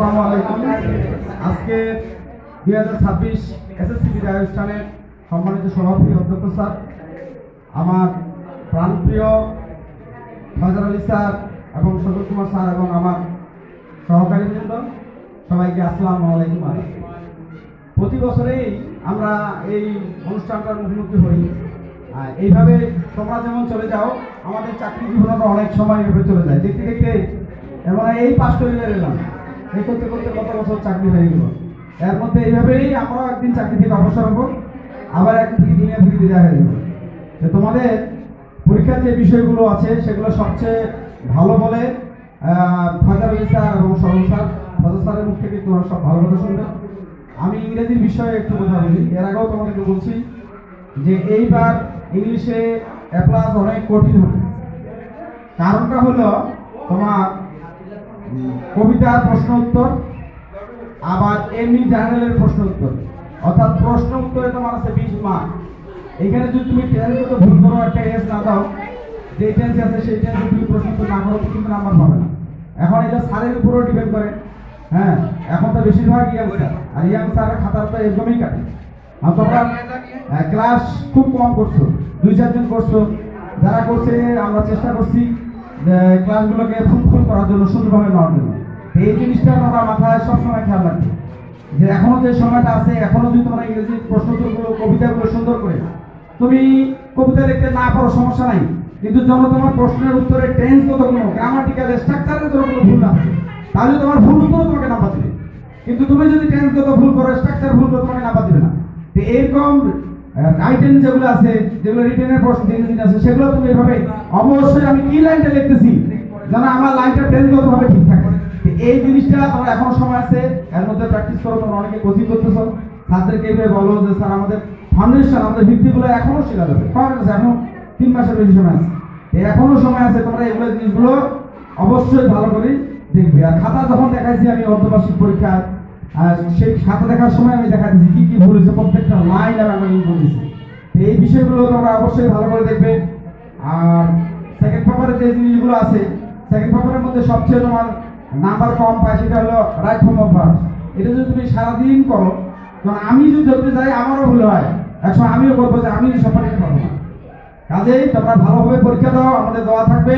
আসসালামু আলাইকুম। আজকে দুই হাজার ছাব্বিশ এসএসসি বিদায় অনুষ্ঠানের সম্মানিত সভাপতি অধ্যক্ষ স্যার, আমার প্রাণপ্রিয় ফাজার আলী স্যার এবং সজল কুমার স্যার এবং আমার সহকারী বৃন্দ সবাইকে আসসালামু আলাইকুম। প্রতি বছরেই আমরা এই অনুষ্ঠানটার মুখোমুখি হই। এইভাবে তোমরা যেমন চলে যাও, আমাদের চাকরি জীবনটা অনেক সময় এভাবে চলে যায়। দেখতে দেখতে এমন এই পাশ করে এলাম এই করতে করতে কত বছর চাকরি হয়ে গেল? এর মধ্যে এইভাবেই আমরাও একদিন চাকরি থেকে অবসর হব, আবার একদিন দুনিয়া থেকে বিদায় হয়ে যাব। তো তোমাদের পরীক্ষার যে বিষয়গুলো আছে, সেগুলো সবচেয়ে ভালো বলে ফাজার আলী স্যার এবং সরল স্যার ফাজার স্যারের মুখ থেকে তোমরা সব ভালো কথা শুনবে। আমি ইংরেজির বিষয়ে একটু কথা বলি। এর আগেও তোমাদেরকে বলছি যে এইবার ইংলিশে অ্যাপ্লাস অনেক কঠিন হবে। কারণটা হলো তোমার কবিতার প্রশ্ন উত্তর আবার এমনি জার্নালের প্রশ্ন উত্তর। অর্থাৎ প্রশ্ন উত্তরে তোমার আছে বিশ মার্ক এখানে যদি তুমি টেন্স তো ভুল করো একটা এস না দাও যে টেন্স আছে সেই টেন্সে তুমি প্রশ্ন উত্তর না করো কিন্তু নাম্বার পাবে না। এখন এটা স্যারের উপরেও ডিপেন্ড করে। হ্যাঁ এখন তো বেশিরভাগ ইয়াং স্যার আর ইয়াং স্যারের খাতার তো একদমই কাটে। আর তোমরা হ্যাঁ, ক্লাস খুব কম করছ। দুই চারজন করছ। যারা করছে আমরা চেষ্টা করছি ক্লাসগুলোকে ফ্রুটফুল করার জন্য সুন্দরভাবে নেওয়ার জন্য। এই জিনিসটা তোমরা মাথায় সবসময় খেয়াল রাখবে। যে এখনও যে সময়টা আছে, এখনও যদি তোমরা ইংরেজি প্রশ্নোত্তরগুলো, কবিতাগুলো সুন্দর করে, তুমি কবিতা লিখতে না পারো, সমস্যা নাই। কিন্তু যখন তোমার প্রশ্নের উত্তরে টেন্স কতগুলো গ্রামাটিক্যাল স্ট্রাকচারের কোনো ভুল না তাহলে তোমার ভুল উত্তর তোমাকে নাম্বার দিবে কিন্তু তুমি যদি টেন্স কত ভুল করো স্ট্রাকচার ভুল করো, তোমাকে নাম্বার দিবে না। তো এরকম রাইটেন যেগুলো আছে, যেগুলো রিটেনের প্রশ্ন যে জিনিস আছে, সেগুলো তুমি এভাবে, অবশ্যই আমি কি লাইনটা লিখতেছি, যেন আমার লাইনটা ঠিক থাকে। এই জিনিসটা এখনও সময় আছে, এর মধ্যে প্র্যাকটিস করো, তোমরা অনেকে কোচিং করতেছো। ছাত্রদেরকে এইভাবে বলো যে, স্যার, আমাদের ফাউন্ডেশন আমাদের ভিত্তিগুলো এখনও শেখা যাবে কখন আছে এখনও তিন মাসের বেশি সময় আছে। এখনও সময় আছে, তোমরা এগুলো জিনিসগুলো অবশ্যই ভালো করে দেখবে। আর খাতা যখন দেখাইছি আমি অর্ধবার্ষিক পরীক্ষা আর সেই খাতা দেখার সময় আমি দেখা দিচ্ছি কি কি ভুল হয়েছে, প্রত্যেকটা লাইন আমি আমি বলেছি এই বিষয়গুলো তোমরা অবশ্যই ভালো করে দেখবে। আর সেকেন্ড পেপারে যে জিনিসগুলো আছে সেকেন্ড পেপারের মধ্যে সবচেয়ে তোমার নাম্বার কম পায় সেটা হলো রাইট ফর্ম অফ ভার্বস এটা যদি তুমি সারাদিন করো, কারণ আমি যদি ধরতে যাই, আমারও ভুল হয়। একসময় আমিও করব যে আমি সব পারতে পারব না। কাজেই তোমরা ভালোভাবে পরীক্ষা দাও, আমাদের দেওয়া থাকবে।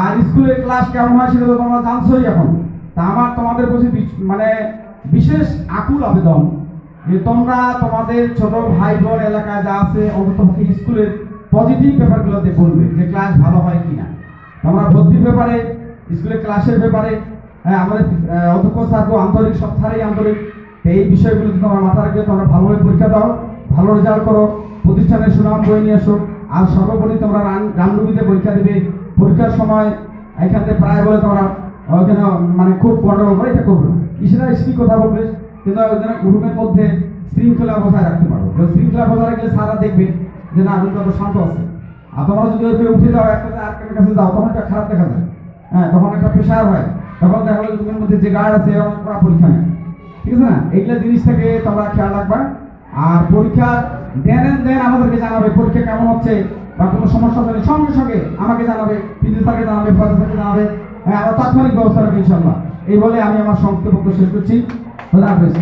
আর স্কুলের ক্লাস কেমন হয় সেটা তো তোমরা জানছোই এখন। তা আমার তোমাদের প্রতি মানে বিশেষ আকুল আবেদন যে তোমরা তোমাদের ছোট ভাই বোন এলাকায় যা আছে অন্তত স্কুলের পজিটিভ পেপারগুলোতে বলবে যে ক্লাস ভালো হয় কিনা। তোমরা ভর্তির ব্যাপারে, স্কুলের ক্লাসের ব্যাপারে হ্যাঁ আমাদের অধ্যক্ষ স্যারকেও আন্তরিক স্যারই আন্তরিক। এই বিষয়গুলো তোমরা মাথা রাখবে, তোমরা ভালোভাবে পরীক্ষা দাও, ভালো রেজাল্ট করো, প্রতিষ্ঠানের সুনাম বই নিয়ে এসো, আর সর্বোপরি তোমরা রান রামডুবিতে পরীক্ষা দিবে। পরীক্ষার সময় এখান থেকে প্রায় বলে তোমরা ওখানে মানে খুব গন্ডগোল করে এটা করবে না ইসরা স্পিক কথা বলবে, কিন্তু ওখানে গ্রুপের মধ্যে শৃঙ্খলা বজায় রাখতে পারো শৃঙ্খলা বজায় রাখলে সারা দেখবে যে না, আমি কত শান্ত আছে। আর তোমরা যদি ওই উঠে যাও একটা আর কাছে যাও, তখন একটা খারাপ দেখা যায়। হ্যাঁ তখন একটা প্রেশার হয়। তখন দেখা গেলো তোমার মধ্যে যে গার্ড আছে কড়া পরীক্ষা নেয়। ঠিক আছে না? এইগুলা জিনিস থেকে তোমরা খেয়াল রাখবা। আর পরীক্ষা দেন দেন আমাদেরকে জানাবে, পরীক্ষা কেমন হচ্ছে বা কোনো সমস্যা হলে সঙ্গে সঙ্গে আমাকে জানাবে পিজি স্যারকে জানাবে ফজল স্যারকে জানাবে। হ্যাঁ তাৎক্ষণিক ব্যবস্থা রাখি ইনশাল্লাহ এই বলে আমি আমার সংক্ষিপ্ত শেষ করছি। খোদা হাফেজ।